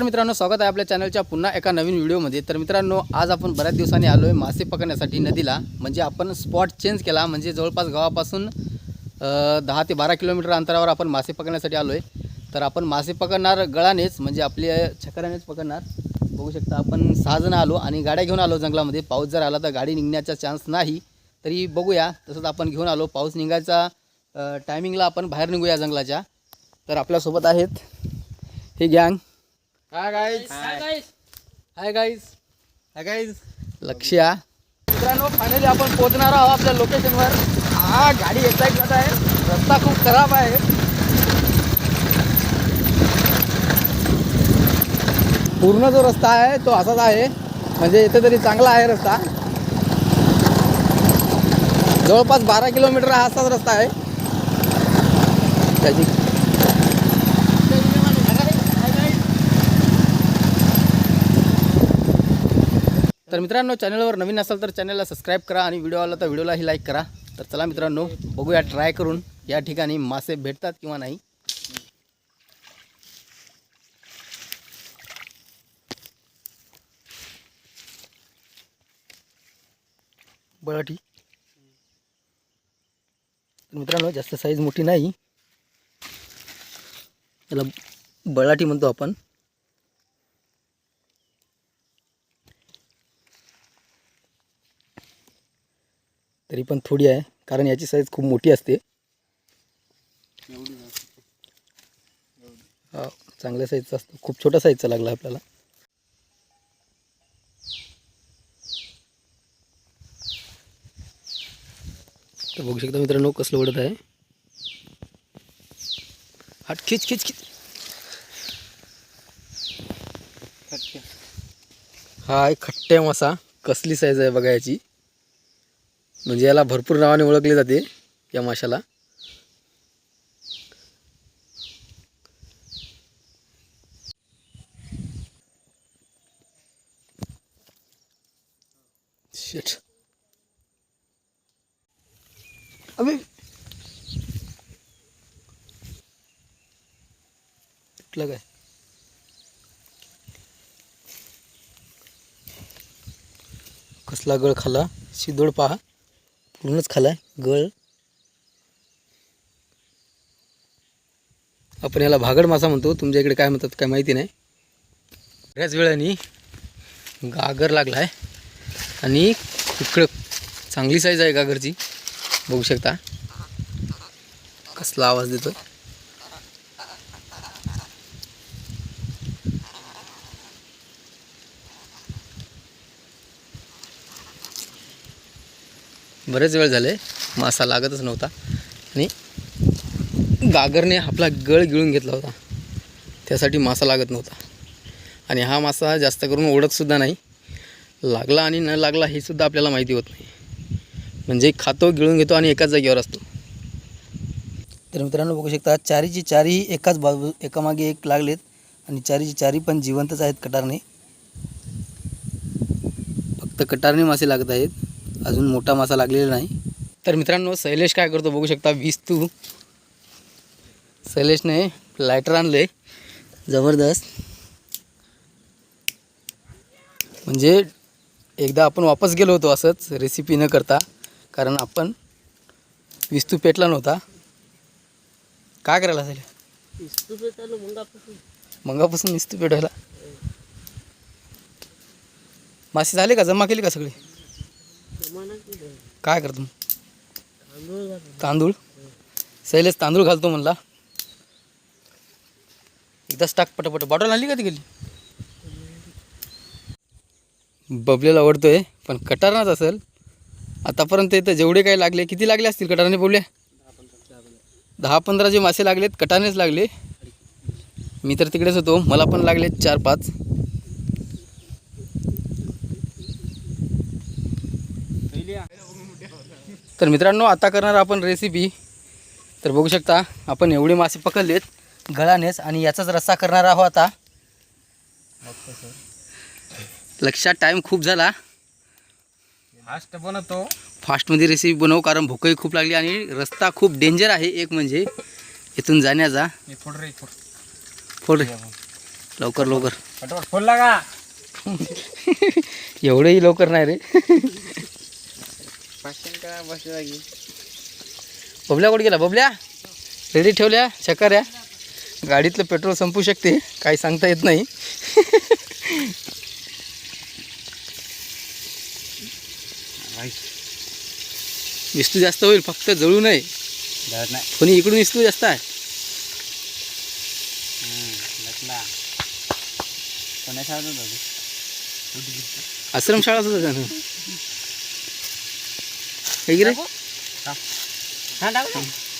नमस्कार मित्रांनो स्वागत आहे आपल्या चॅनलच्या पुन्हा एका नवीन व्हिडिओमध्ये. तर मित्रांनो आज आपण बऱ्याच दिवसांनी आलो आहे मासे पकडण्यासाठी नदीला. म्हणजे आपण स्पॉट चेंज केला म्हणजे जवळपास गावापासून दहा ते बारा किलोमीटर अंतरावर आपण मासे पकडण्यासाठी आलो आहे तर आपण मासे पकडणार गळानेच म्हणजे आपल्या छकरानेच पकडणार. बघू शकता आपण सहाजणं आलो आणि गाड्या घेऊन आलो जंगलामध्ये. पाऊस जर आला तर गाडी निघण्याचा चान्स नाही. तरी बघूया तसंच आपण घेऊन आलो. पाऊस निघायचा टायमिंगला आपण बाहेर निघूया जंगलाच्या. तर आपल्यासोबत आहेत हे गँग hi guys hi guys hi guys लक्ष या मित्रांनो फायनली आपण पोहोचणार आहोत आपल्या लोकेशनवर हा गाडी जात आहे. रस्ता खूप खराब आहे. पूर्ण जो रस्ता आहे तो असाच आहे. म्हणजे इथे तरी चांगला आहे रस्ता. जवळपास बारा किलोमीटर हा असाच रस्ता आहे. त्याची तर मित्रांनो चॅनलवर नवीन असाल तर चॅनलला सबस्क्राईब करा आणि व्हिडिओ आला तर व्हिडिओलाही लाईक करा. तर चला मित्रांनो बघूया ट्राय करून या ठिकाणी मासे भेटतात किंवा नाही. बळाटी तर मित्रांनो जास्त साईज मोठी नाही. याला बळाटी म्हणतो आपण. तरी पण थोडी आहे कारण याची साईज खूप मोठी असते. हा चांगल्या साईजचा असतो. खूप छोट्या साईजचा लागला आपल्याला. तर बघू शकता मित्रांनो कसलं ओढत आहे. हात खिच खिच खिच. हा एक खट्ट्या मासा कसली साईज आहे बघा याची. म्हणजे याला भरपूर नावाने ओळखले जाते या माशाला. अबे. कुठलं काय? कसला गळ खाला शिदोड पहा. म्हणूनच खाला गळ. आपण याला भागड मासा म्हणतो. तुमच्या इकडे काय म्हणतात काय माहिती नाही. बऱ्याच वेळाने गागर लागला आहे आणि इकडं चांगली साईज आहे गागरची. बघू शकता. कसला आवाज देतो बरेच वेळ झाले मासा लागतच नव्हता. आणि गागरने आपला गळ गिळून घेतला होता. त्यासाठी मासा लागत नव्हता. आणि हा मासा जास्त करून ओढतसुद्धा नाही. लागला आणि न लागला हे सुद्धा आपल्याला माहिती होत नाही. म्हणजे खातो गिळून घेतो आणि एकाच जागेवर असतो. तर मित्रांनो बघू शकता चारीची चारीही एकाच बाजू एकामागे एक लागलेत. आणि चारीची चारी पण जिवंतच आहेत कटारने. फक्त कटारने मासे लागत आहेत. अजून मोठा मासा लागलेला नाही. तर मित्रांनो शैलेश काय करतो बघू शकता वीस तू. शैलेशने लायटर आणले जबरदस्त. म्हणजे एकदा आपण वापस गेलो होतो असंच रेसिपी न करता कारण आपण विस्तू पेटला नव्हता. काय करायला असेल मंगापासून. विस्तू पेटवायला. मासे झाले का? जमा केली का सगळे? काय करतो? तांदूळ? सैलेस तांदूळ घालतो म्हणला. एकदाच टाक पटापट. बॉटल आणली का ती गेली? बबलेला आवडतोय पण कटारनाच असेल. आतापर्यंत इथं जेवढे काही लागले किती लागले असतील कटाराने बोलले दहा पंधरा जे मासे लागलेत कटानेच लागले. मी तर तिकडेच होतो मला पण लागले चार पाच. तर मित्रांनो आता करणार आपण रेसिपी तर बघू शकता आपण एवढे मासे पकडलेत गळानेच आणि याचाच रस्सा करणार आहोत आता. लक्षात टाईम खूप झाला. फास्ट बनवतो. फास्टमध्ये रेसिपी बनवू कारण भूकही खूप लागली आणि रस्ता खूप डेंजर आहे एक म्हणजे. इथून जाण्याचा. फोड रे फोड. फोड लवकर लवकर. खोलला का एवढंही लवकर नाही रे. का बसले लागी बबल्या कुठे गेला? बबल्या? रेडी ठेवल्या? चक्कऱ्या गाडीतलं पेट्रोल संपू शकते. काही सांगता येत नाही. विस्तू जास्त होईल फक्त जळू नये. कोणी इकडून विस्तू जास्त आहे? हातात होता? हे की रे हा. टाक.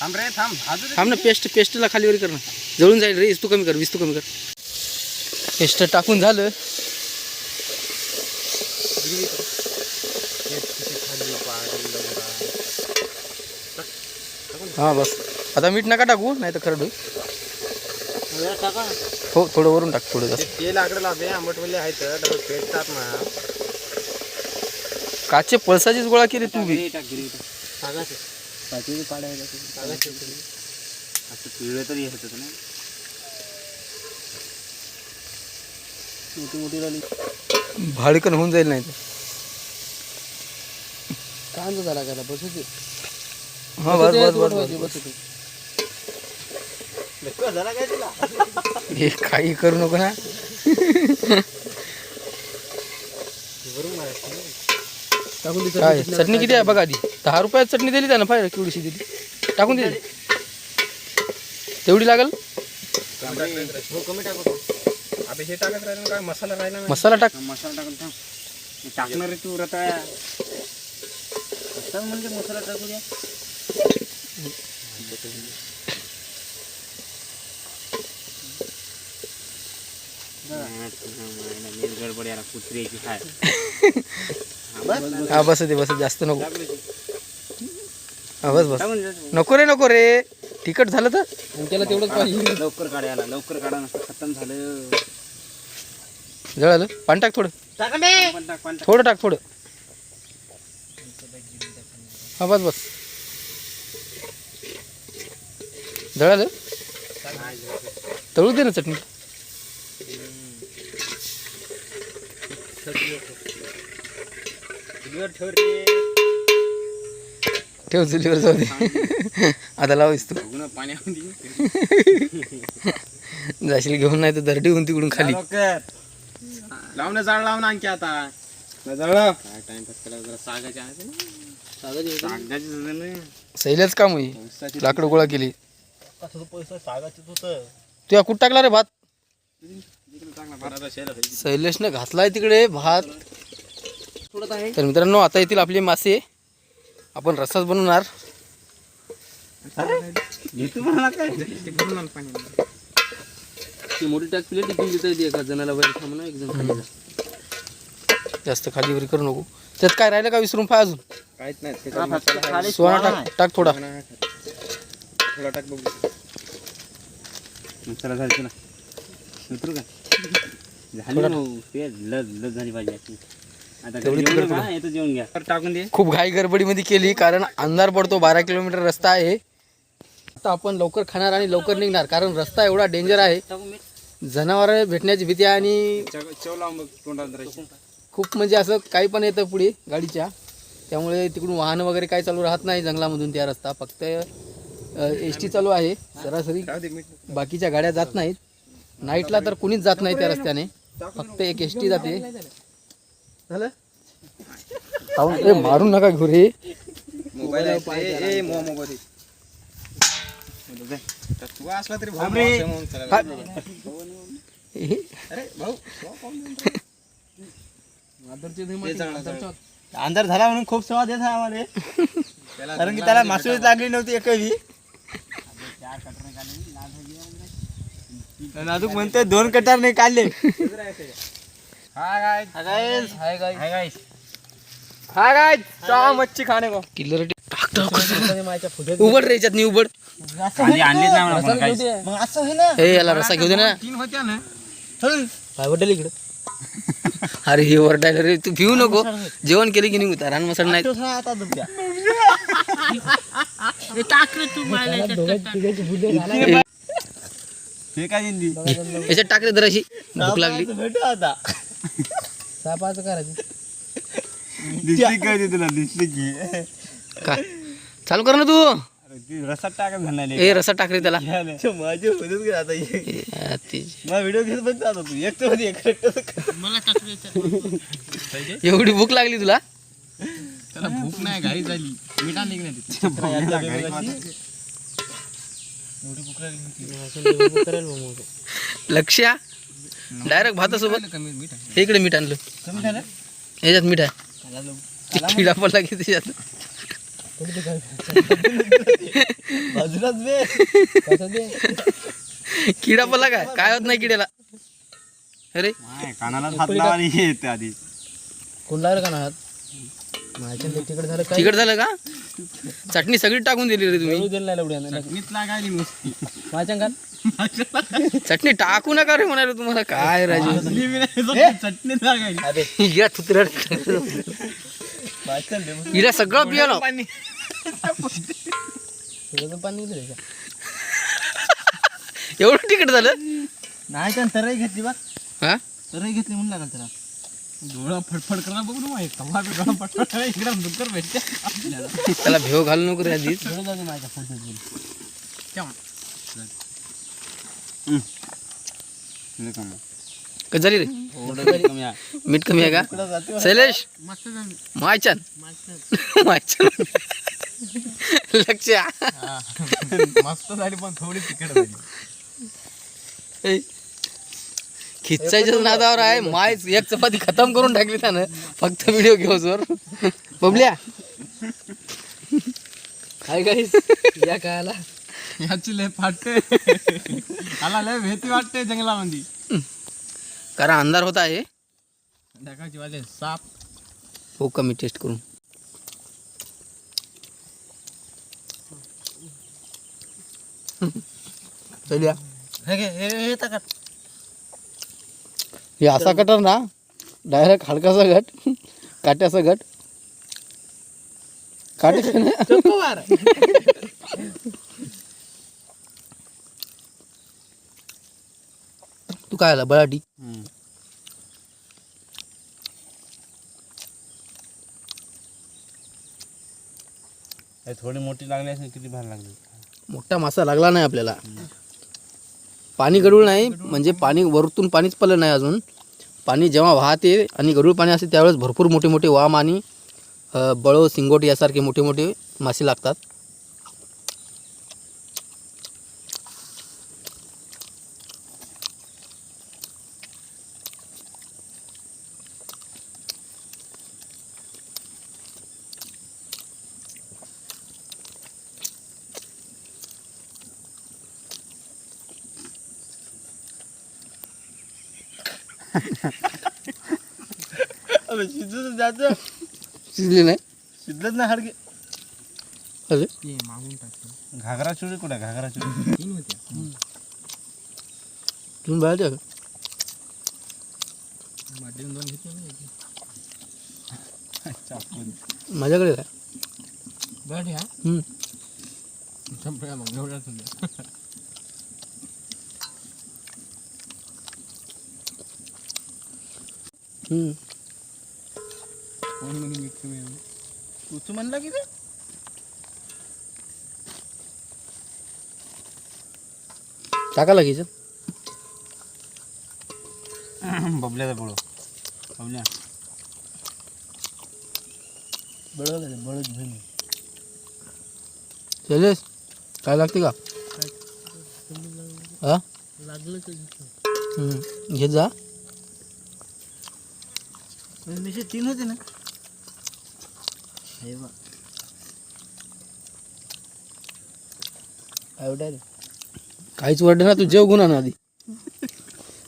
थांब रे थांब. थांब ना पेस्ट पेस्टला खालीवर कर ना. जळून जाईल रे तू कमी कर विस्तू कमी कर. पेस्ट टाकून झालं. हां बस. आता मीठ नका टाकू नाही तर खरं हो थोडं वरून टाक थोडं जास्त. ते लाकडं लावते आंबटवले आहेत डबल पेटतात ना. काचे पळसाचीच गोळा केली तू बी. भाडकन होऊन जाईल नाही तर. कांदा झाला का बसू हा बस बस बस बस बस. झाला काय तुला? हे काही करू नको ना. काय चटणी किती आहे बघा आधी दहा रुपयात चटणी दिली त्यानं पाहिजे केवढीशी दिली टाकून दिली तेवढी लागल हो कमी टाकतो अबे हे टाकत राहिलं ना काय मसाला राहिला ना मसाला टाक मसाला टाकून थांब हे टाकणार रे तू रताळ्या म्हणजे मसाला टाकू द्या गडबड याला कुत्र्याची खाय हा बस दे बस जास्त नको. हा बस बस. नको रे नको रे. तिखट झालं तर? त्याला तेवढंच पाहिजे लवकर काढायला लवकर काढा नसतं खतम झालं. जळालं? पाणी टाक थोडं. थोडं टाक थोडं. हा बस बस. जळालं? तळू दे ना चटणी. चुलीवर ठेव रे ठेव चुलीवर जाऊ दे. आता लावायस तू. पाण्यामध्ये. जाशील घेऊन नाही तर दरडी होऊन तिकडून खाली. लावणं जाळ लावून आणखी आता. सैलच काम होई लाकडं गोळा केली. पैसा सागाचे होतं. तू या कुठं टाकला रे भात? चांगला भराचा शेल शैलेशनं घातलाय तिकडे भात. तर मित्रांनो आता येतील आपले मासे. आपण रसाच बनवणार. मोठी टाक प्लेट इथून देता येते एका जणाला एक जण खाली जा. जास्त खाली वरी करू नको. त्यात काय राहिलं का विसरून पाय अजून? काहीच नाही त्याच्यात मसाला आहे. सोना टाक टाक थोडा. थोडा टाक बघू. मसाला झाला तुला उतरू का? झाली ना भाऊ. ते लज लज झाली पाहिजे. आता तेवढी तिकडे जेवण घ्या टाकून दे. खूप घाई गडबडीमध्ये केली कारण अंधार पडतो बारा किलोमीटर रस्ता आहे. आता आपण लवकर खाणार आणि लवकर निघणार कारण रस्ता एवढा डेंजर आहे. जनावर भेटण्याची भीती आहे आणि चव चव लावून बघ तोंडात धरायची. खूप म्हणजे असं काही पण येतं पुढे गाडीच्या. त्यामुळे तिकडून वाहन वगैरे काही चालू राहत नाही जंगलामधून त्या रस्ता. फक्त एस टी चालू आहे. सरासरी राहू दे मीठ बाकीच्या गाड्या जात नाहीत. नाईटला तर कुणीच जात नाही त्या रस्त्याने. फक्त एक एस टी जाते. झालं? ए मारू नका घेऊ रे मोबाईल आहे मोबाईल आहे. तू असला तरी भाऊ मावशी म्हणून चला. अरे भाऊ. अंधार झाला म्हणून खूप स्वाद येत आहे आम्हाला. कारण की त्याला मासुळीच लागली नव्हती एकही. नाजूक म्हणतोय दोन कटार नाही काढले. हाय. हाय हाय. हाय मच्छी खाणे को. टाक उबड रे याच्यात उबड आधी आणलीच नाही. मग असं ना. हे याला रस्सा घेऊ दे ना. तीन होत्या ना. काय वडल इकडं. अरे हे वरडायला रे. तू घेऊ नको. जेवण केले की मसाला नाही. तो था आता दुप्या हे काय हिंदी? याच्यात टाकले जर अशी भूक लागली. भेटू आता. सापाचं करायचं. दिसली काय ते तुला? दिसली की. काय? चालू कर ना तू. अरे ती रसात टाकत ए रसा टाक रे त्याला. माझे मदत आता. ये. ए, आ, ते- मला व्हिडिओ घेत बघ आता तू. एवढी भूक लागली तुला? त्याला भूक नाही घाई झाली. मीठ आणली की नाही तिथे? लक्ष डायरेक्ट भातासोबत. हे इकडे मीठ आणलं. याच्यात मीठ आहे. किडा पडला की त्याच्यात. किडा पडला काय काय होत नाही किड्याला. अरे. कानाला हात लावा येते आधी. कोण लागलं का ना तिकड झालं का? चटणी सगळी टाकून दिली रे तुम्ही. चटणीच लागायली नुसती. चटणी टाकू नका रे म्हणाले तुम्हाला. काय राजू? चटणी या तुतऱ्या हिला सगळं पियालो. पाणी. एवढं तिकट झालं? नाही का तरही घेतली बा. हा? तरही घेतली म्हणून लागल त्याला. डोळा फडफड करा बघू ना माहिती बी डोळा फडफड करा इकडे दुकर भेटते. आपल्याला त्याला भेव घालू नको रे आधीच. केव्हा? कधी झाली रे? मीठ कमी आहे. का? शैलेश. मायचन? मायचन. लक्ष मस्त झाली पण थोडी तिकड झाली. खिच्चायच्याच नादावर आहे. माय एक चपाती खतम करून टाकली त्यानं. फक्त व्हिडिओ घेऊ जोर बबल्या. काय काय या काय आला याची लय फाटते आला लय भीती वाटते जंगलामध्ये. कारण अंधार होता आहे. ढगाची वाजे साप. हो कमी टेस्ट करून. चलिया हे घे, हे हे टाका. हे असा कटर ना डायरेक्ट हलकासा घट काट्याचा घट काटे तू काय आला बळाटी? थोडी मोठी लागली असेल किती भार लागली? मोठा मासा लागला नाही आपल्याला. पाणी गडूळ नाही म्हणजे पाणी वरतून पाणीच पडलं नाही अजून. पाणी जेव्हा वाहते आणि गडूळ पाणी असते त्यावेळेस भरपूर मोठे मोठे वाम आणि बळो सिंगोट यासारखे मोठे मोठे मासे लागतात. अबे शिजत जायचं शिजले नाही? शिजत नाही हडके. अरे. ते मागून टाकतो घागरा चुरी कुठे? घागरा चुरी. तीन होत्या. तुम्ही दोन घेतले ना चापून माझ्याकडे काय बरं हा? मग? एवढ्या हम्म. कोण म्हणे मिक्स मी तूच म्हणला की टाका लागेल बबल्याचा बळो. बबल्या. बळवलं बळच घेऊन शैलेश काय लागते का? हा? लागलं हम्म. घेत जा. मिशे तीन होते ना. हे बा काहीच वर्ड ना तू जेव गुन्हा ना आधी.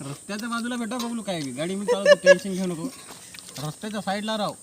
रस्त्याच्या बाजूला भेटा बघू काय गाडी मी चालवतो टेन्शन घेऊ नको. रस्त्याच्या साईडला राव